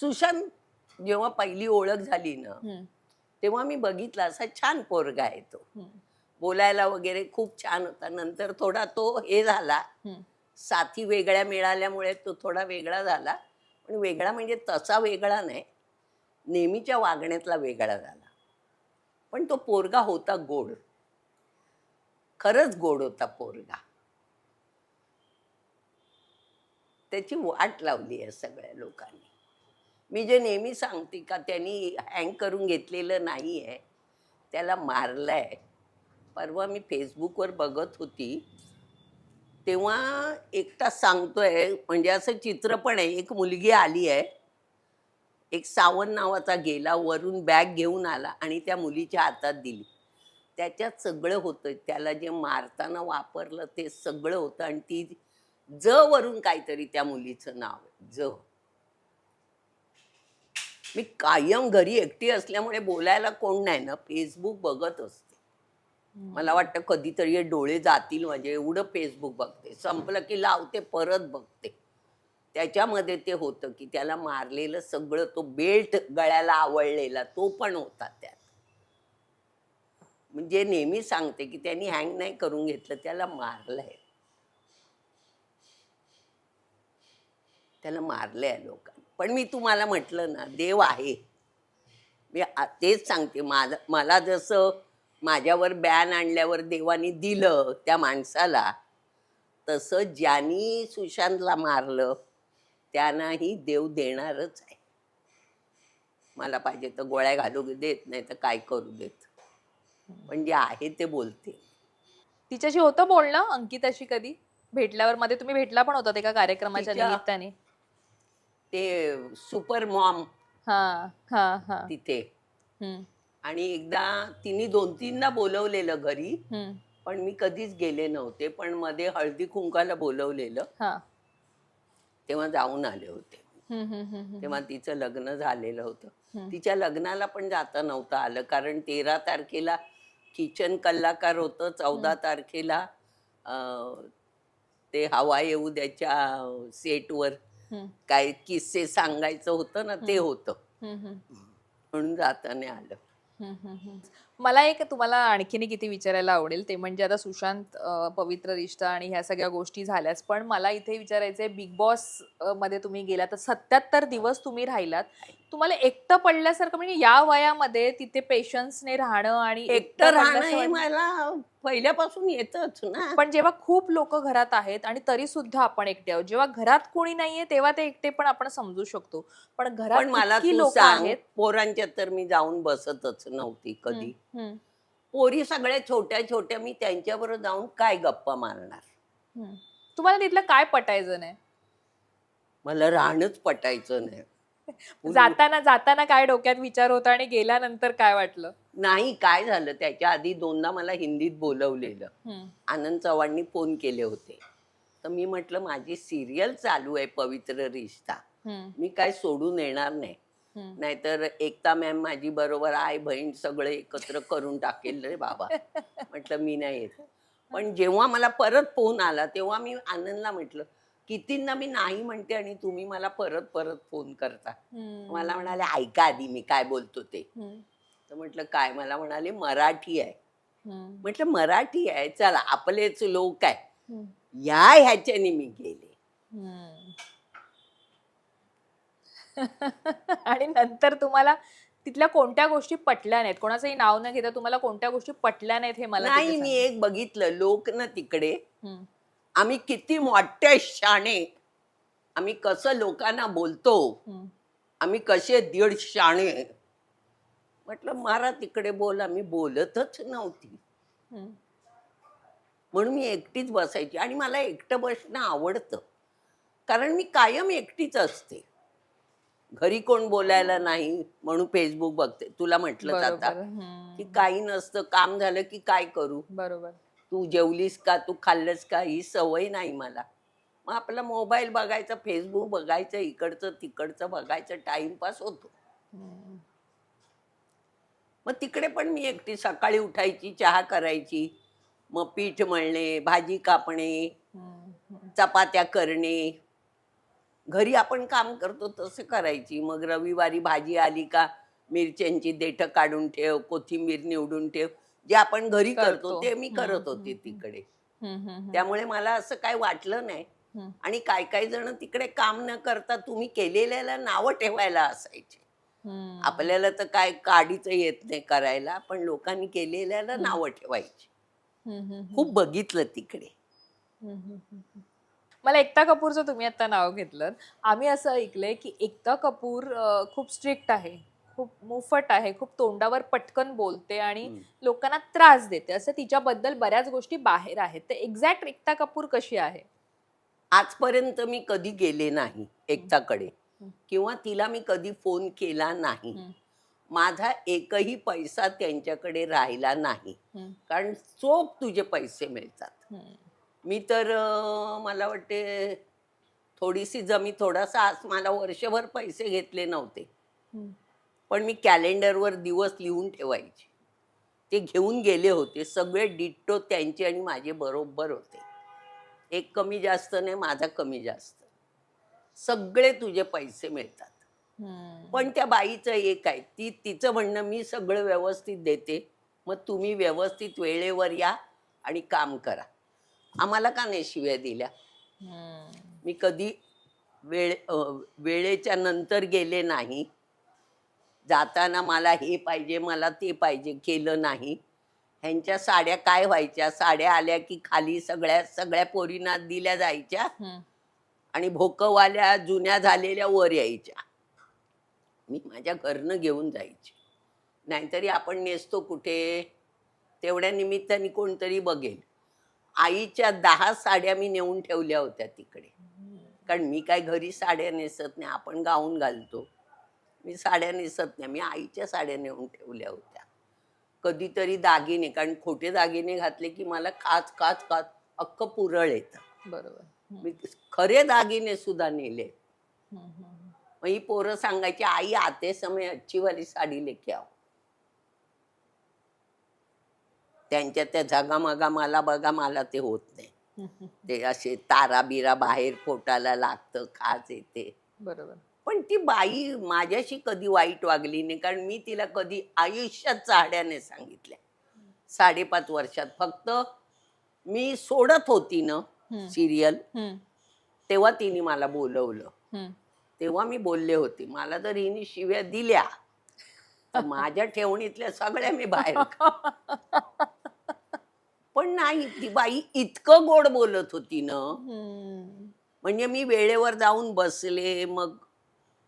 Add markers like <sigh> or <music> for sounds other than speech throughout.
सुशांत जेव्हा पहिली ओळख झाली ना तेव्हा मी बघितला असा छान पोरगा आहे तो. बोलायला वगैरे खूप छान होता. नंतर थोडा तो हे झाला. साथी वेगळ्या मिळाल्यामुळे तो थोडा वेगळा झाला. पण वेगळा म्हणजे तसा वेगळा नाही. नेहमीच्या वागण्यातला वेगळा झाला. पण तो पोरगा होता गोड. खरंच गोड होता पोरगा. त्याची वाट लावली आहे सगळ्या लोकांनी. मी जे नेहमी सांगते का त्यांनी हँग करून घेतलेलं नाही आहे त्याला मारलंय. परवा मी फेसबुकवर बघत होती. तेव्हा एकटा सांगतोय म्हणजे असं चित्र पण आहे एक मुलगी आली आहे. एक सावंत नावाचा गेला वरून बॅग घेऊन आला आणि त्या मुलीच्या हातात दिली. त्याच्यात सगळं होतं. त्याला जे मारताना वापरलं ते सगळं होतं. आणि ती ज वरून काहीतरी त्या मुलीचं नाव आहे. ज. मी कायम घरी एकटी असल्यामुळे बोलायला कोण नाही ना फेसबुक बघत असते. मला वाटतं कधीतरी हे डोळे जातील म्हणजे एवढं फेसबुक बघते. संपलं की लावते परत बघते. त्याच्यामध्ये ते होतं की त्याला मारलेलं सगळं तो बेल्ट गळ्याला आवळलेला तो पण होता त्यात. म्हणजे नेहमी सांगते की त्यांनी हँग नाही करून घेतलं त्याला मारलंय. त्याला मारलंय लोकांनी. पण मी तुम्हाला म्हटलं ना देव आहे. मी तेच सांगते माझं मला जसं माझ्यावर बॅन आणल्यावर देवाने दिलं त्या माणसाला तसं ज्यांनी सुशांतला मारलं त्यांनाही देव देणारच आहे. मला पाहिजे तर गोळ्या घालू देत नाही तर काय करू देत. पण जे आहे ते बोलते. तिच्याशी होतं बोलणं अंकिताशी कधी? भेटल्यावर मध्ये तुम्ही भेटला पण होता एका कार्यक्रमाच्या निमित्ताने. ते सुपर मॉम हा हा हा. तिथे. हम्म, आणि एकदा तिने दोन तीनदा बोलवलेलं घरी हम्म, पण मी कधीच गेले नव्हते पण मध्ये हळदी कुंकाला बोलवलेलं हा. तेव्हा जाऊन आले होते. हम्म, हम्म, हम्म, हम्म. तेव्हा तिचं लग्न झालेलं होतं. हम्म. तिच्या लग्नाला पण जाता नव्हतं आलं कारण तेरा तारखेला किचन कलाकार होतं चौदा तारखेला अं, ते हवा येऊ द्याच्या सेटवर. काय किस्से सांगायचं होतं ना ते होतं. म्हणून जाता नाही आलं. मला एक तुम्हाला आणखीन किती विचारायला आवडेल. ते म्हणजे आता सुशांत पवित्र रिश्ता आणि ह्या सगळ्या गोष्टी झाल्याच. पण मला इथे विचारायचंय बिग बॉसमध्ये तुम्ही गेला तर सत्याहत्तर दिवस तुम्ही राहिलात. तुम्हाला एकटं पडल्यासारखं म्हणजे या वयामध्ये तिथे पेशन्सने राहणं आणि एकटं राहणं हे मला पहिल्यापासून येतच ना. पण जेव्हा खूप लोक घरात आहेत आणि तरी सुद्धा आपण एकटे आहोत. जेव्हा घरात कोणी नाहीये तेव्हा ते एकटे पण आपण समजू शकतो. पण घरात मला लोक आहेत. पोरांच्यात तर मी जाऊन बसतच नव्हती कधी. पोरी सगळ्या छोट्या छोट्या मी त्यांच्याबरोबर जाऊन काय गप्पा मारणार. तुम्हाला तिथलं काय पटायचं नाही? मला राहणंच पटायचं नाही. <laughs> जाताना जाताना काय डोक्यात विचार होता आणि गेल्यानंतर काय वाटलं? नाही काय झालं? त्याच्या आधी दोनदा मला हिंदीत बोलवलेलं. आनंद चव्हाणनी फोन केले होते. तर मी म्हटलं माझी सिरियल चालू आहे पवित्र रिश्ता. मी काय सोडून येणार नाही. नाहीतर एकता मॅम माझी बरोबर आई बहीण सगळे एकत्र करून टाकेल रे बाबा. <laughs> म्हटलं मी नाही येत. पण जेव्हा मला परत फोन आला तेव्हा मी आनंदला म्हटलं कितींदा मी नाही म्हणते आणि तुम्ही मला परत परत फोन करता. मला म्हणाले ऐका आधी मी काय बोलतो ते. तर म्हटलं काय? मला म्हणाले मराठी आहे. म्हटलं मराठी आहे चला आपलेच लोक आहे. या ह्याच्याने मी गेले. आणि नंतर तुम्हाला तिथल्या कोणत्या गोष्टी पटल्या नाहीत? कोणाचंही नाव न घेता तुम्हाला कोणत्या गोष्टी पटल्या नाहीत हे मला नाही तिथे मी. एक बघितलं लोक ना तिकडे. हम्म, आम्ही किती मोठ्या शाणे आम्ही कसं लोकांना बोलतो हम्म, आम्ही कसे दीड शाणे म्हटलं मारा तिकडे बोल आम्ही बोलतच नव्हती. हम्म. म्हणून मी एकटीच बसायची. आणि मला एकटं बसणं आवडतं. कारण मी कायम एकटीच असते. घरी कोण बोलायला नाही म्हणून फेसबुक बघते. तुला म्हटलं आता हम्म, की काही नसतं काम झालं की काय करू? बरोबर. तू जेवलीस का तू खाल्लंस का ही सवय नाही मला. मग आपला मोबाईल बघायचा फेसबुक बघायचं इकडचं तिकडचं बघायचं टाइमपास होतो. हम्म, मग तिकडे पण मी एकटी सकाळी उठायची चहा करायची मग पीठ मळणे भाजी कापणे हम्म, हम्म. चपात्या करणे घरी आपण काम करतो तसं करायची मग रविवारी भाजी आली का मिरच्यांची देठं काढून ठेव कोथिंबीर निवडून ठेव जे आपण घरी करतो. ते मी करत होते. तिकडे. त्यामुळे मला असं काय वाटलं नाही. आणि काय काय जण तिकडे काम न करता तुम्ही केलेल्याला नावं ठेवायला असायचे. आपल्याला तर काय काडीचं येत नाही करायला पण लोकांनी केलेल्याला. नावं ठेवायची. खूप बघितलं तिकडे मला एकता कपूरचं तुम्ही आता नाव घेतलं आम्ही असं ऐकलंय की एकता कपूर खूप स्ट्रिक्ट आहे खूप मुफट आहे खूप तोंडावर पटकन बोलते आणि. लोकांना त्रास देते असं तिच्याबद्दल बऱ्याच गोष्टी बाहेर आहेत तर एक्झॅक्ट एकता कपूर कशी आहे आजपर्यंत मी कधी गेले नाही एकताकडे. किंवा तिला मी कधी फोन केला नाही. माझा एकही पैसा त्यांच्याकडे राहिला नाही. कारण चोख तुझे पैसे मिळतात. मी तर मला वाटते थोडीशी जमी थोडासा आज मला वर्षभर पैसे घेतले नव्हते. पण मी कॅलेंडरवर दिवस लिहून ठेवायचे. ते घेऊन गेले होते सगळे डिट्टो त्यांचे आणि माझे बरोबर होते. एक कमी जास्त नाही माझा कमी जास्त. सगळे तुझे पैसे मिळतात. हम्म. पण त्या बाईचं एक आहे ती तिचं म्हणणं मी सगळं व्यवस्थित देते. मग तुम्ही व्यवस्थित वेळेवर या आणि काम करा. आम्हाला का नाही शिव्या दिल्या? मी कधी वेळ वेळेच्या नंतर गेले नाही. जाताना मला हे पाहिजे मला ते पाहिजे केलं नाही. ह्यांच्या साड्या काय व्हायच्या? साड्या आल्या की खाली सगळ्या सगळ्या पोरींना दिल्या जायच्या आणि भोकवाल्या जुन्या झालेल्या वर यायच्या. मी माझ्या घरनं घेऊन जायचे. नाहीतरी आपण नेसतो कुठे? तेवढ्या निमित्ताने कोणतरी बघेल. आईच्या दहा साड्या मी नेऊन ठेवल्या होत्या तिकडे. कारण मी काय घरी साड्या नेसत नाही आपण गाऊन घालतो. मी साड्या नेसत नाही मी आईच्या साड्या नेऊन ठेवल्या होत्या. कधीतरी दागिने कारण खोटे दागिने घातले की मला काच काच काच अख्खं पुरळ येतं. बरोबर. मी खरे दागिने सुद्धा नेले. मग ही पोरं सांगायची आई आते समय अच्छी वाली साडी लेके आओ. त्यांच्या त्या झगामगा मला बघा मला ते होत नाही. <laughs> ते असे तारा बिरा बाहेर पोटाला लागतं खाज येते बरोबर पण ती बाई माझ्याशी कधी वाईट वागली नाही कारण मी तिला कधी आयुष्यात चाहड्याने सांगितल्या साडेपाच वर्षात फक्त मी सोडत होती ना. सिरियल. तेव्हा तिने मला बोलवलं. तेव्हा मी बोलले होते मला जर हिने शिव्या दिल्या तर <laughs> माझ्या ठेवणीतल्या सगळ्या मी बाहेर <laughs> पण नाही ती बाई इतकं गोड बोलत होती ना. म्हणजे मी वेळेवर जाऊन बसले मग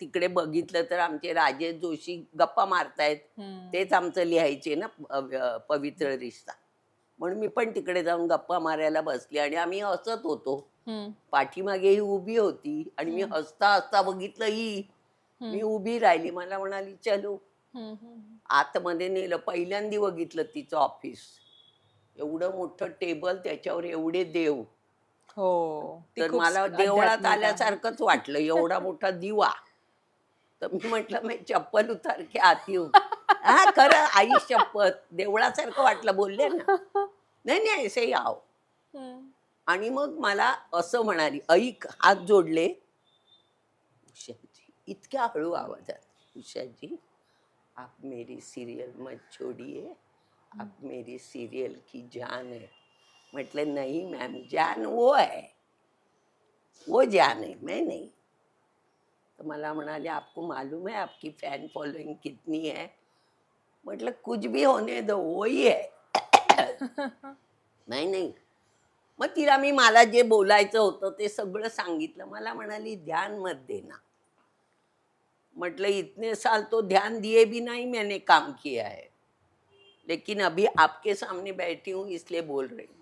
तिकडे बघितलं तर आमचे राजेश जोशी गप्पा मारतायत. तेच आमचं लिहायचे ना पवित्र रिश्ता म्हणून मी पण तिकडे जाऊन गप्पा मारायला बसले आणि आम्ही हसत होतो. पाठीमागे ही उभी होती आणि मी. हसता हसता बघितलं ही मी. उभी राहिली मला म्हणाली चलो. आतमध्ये नेलं पहिल्यांदा बघितलं तिचं ऑफिस एवढं मोठं टेबल त्याच्यावर एवढे देव. हो. ती तर खूप मला आध्यात्मिक देवळात आहे. आल्यासारखंच वाटलं एवढा मोठा दिवा. तर मी म्हटलं मी चप्पल उतार के आती हूँ हा खरं आई शपथ. देवळासारखं वाटलं बोलले ना. नाही नाही आओ हम्म. आणि मग मला असं म्हणाली ऐक हात जोडले. उषाजी इतक्या हळू आवाजात उषाजी आप मेरी सीरियल मत छोड़िए. आप मेरी सीरियल की जान है। म्हटलं नहीं मैम जान वो है। वो जान है मैं नहीं। तर मला म्हणाले आपको मालूम है आपकी फॅन फॉलोइंग कितनी है? म्हटलं कुछ भी होने दो वही है नाही नाही। मग तिला मी मला जे बोलायचं होतं ते सगळं सांगितलं. मला म्हणाली ध्यान मत देना. म्हटलं इतने साल तो ध्यान दिए भी नहीं मैंने काम किया है। लेकिन अभी आपके सामने बैठी हूँ इसलिए बोल रही हूँ।